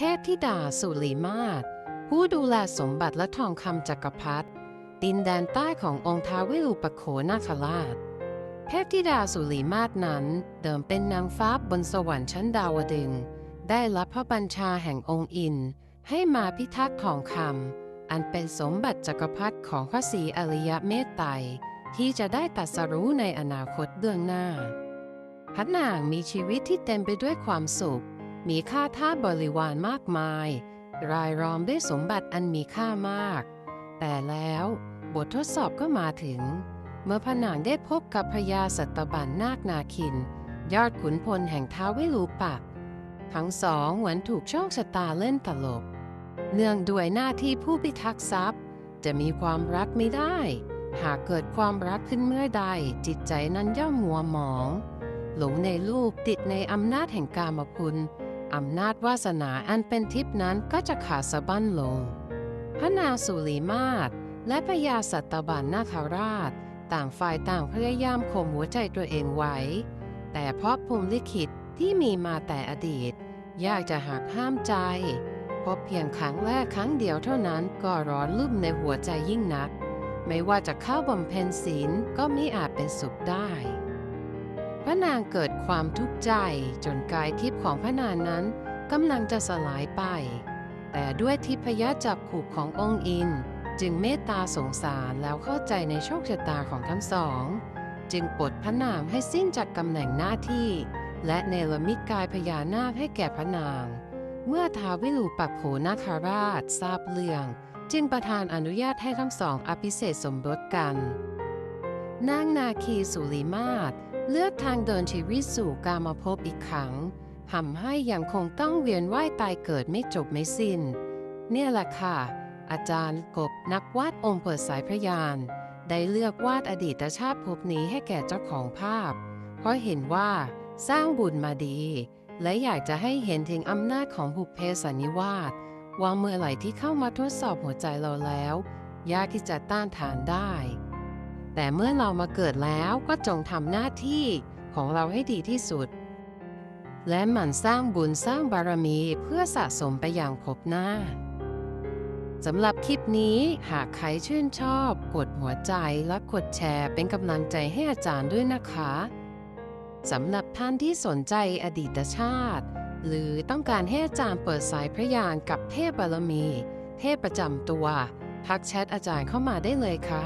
เทพธิดาสุลีมาศผู้ดูแลสมบัติและทองคำจักรพรรดิดินแดนใต้ขององค์ท้าวเวรุปโขนาคราช เทพธิดาสุลีมาศนั้นเดิมเป็นนางฟ้าบนสวรรค์ชั้นดาวดึง ได้รับพระบัญชาแห่งองค์อิน ให้มาพิทักษ์ทองคำอันเป็นสมบัติจักรพรรดิของพระศรีอริยเมตไตรที่จะได้ตรัสรู้ในอนาคตเบื้องหน้าพระนางมีชีวิตที่เต็มไปด้วยความสุข มีค่าท่าสบริวารมากมาย รายล้อมด้วยสมบัติอันมีค่ามาก แต่แล้วบททดสอบก็มาถึง เมื่อพระนางได้พบกับพญาสัตบันนาคนาคิน ยอดขุนพลแห่งท้าววิรูปักทั้งสองเหมือนถูกโชคชะตาเล่นตลก เนื่องด้วยหน้าที่ผู้พิทักษ์ทรัพย์ จะมีความรักไม่ได้ หากเกิดความรักขึ้นเมื่อใด จิตใจนั้นย่อมมัวหมอง หลงในรูปติดในอำนาจแห่งกามคุณ อำนาจวาสนาอันเป็นทิพนั้นก็จะขาดสะบั้นลง พระนาสุรีมาศและพญาสัตบันนาคราช ต่างฝ่ายต่างพยายามข่มหัวใจตัวเองไว้ แต่เพราะภูมิลิขิตที่มีมาแต่อดีต ยากจะหักห้ามใจ พบเพียงครั้งแรกครั้งเดียวเท่านั้นก็ร้อนลุ่มในหัวใจยิ่งนัก ไม่ว่าจะเข้าบำเพ็ญศีลก็มิอาจเป็นสุขได้ พระนางเกิดความทุกข์ใจจนกายทิพย์ของพระนางนั้นกำลังจะสลายไป แต่ด้วยทิพยจับขู่ขององค์อิน จึงเมตตาสงสารแล้วเข้าใจในโชคชะตาของทั้งสอง จึงปลดพระนางให้สิ้นจากตำแหน่งหน้าที่ และเนรมิตกายพญานาคให้แก่พระนาง เมื่อท้าววิรูปักโขนาคาราชทราบเรื่อง จึงประทานอนุญาตให้ทั้งสองอภิเษกสมรสกัน นางนาคีสุริมาศ เลือกทางเดินชีวิตสู่การมภพบอีกครั้งทำให้ยังคงต้องเวียนว่ายตายเกิดไม่จบไม่สิ้น เนี่ยแหละค่ะ อาจารย์กบนักวาดองค์เปิดสายพระยาน ได้เลือกวาดอดีตชาติภพนี้ให้แก่เจ้าของภาพ เพราะเห็นว่าสร้างบุญมาดี และอยากจะให้เห็นถึงอำนาจของบุพเพสันนิวาสว่าเมื่อไหร่ที่เข้ามาทดสอบหัวใจเราแล้ว ยากที่จะต้านทานได้ แต่เมื่อเรามาเกิดแล้วก็จงทำหน้าที่ของเราให้ดีที่สุด และหมั่นสร้างบุญสร้างบารมีเพื่อสะสมไปอย่างครบหน้าสำหรับคลิปนี้หากใครชื่นชอบ กดหัวใจและกดแชร์เป็นกำลังใจให้อาจารย์ด้วยนะคะสำหรับท่านที่สนใจอดีตชาติ หรือต้องการให้อาจารย์เปิดสายพระยานกับเทพบารมี เทพประจำตัว ทักแชทอาจารย์เข้ามาได้เลยค่ะ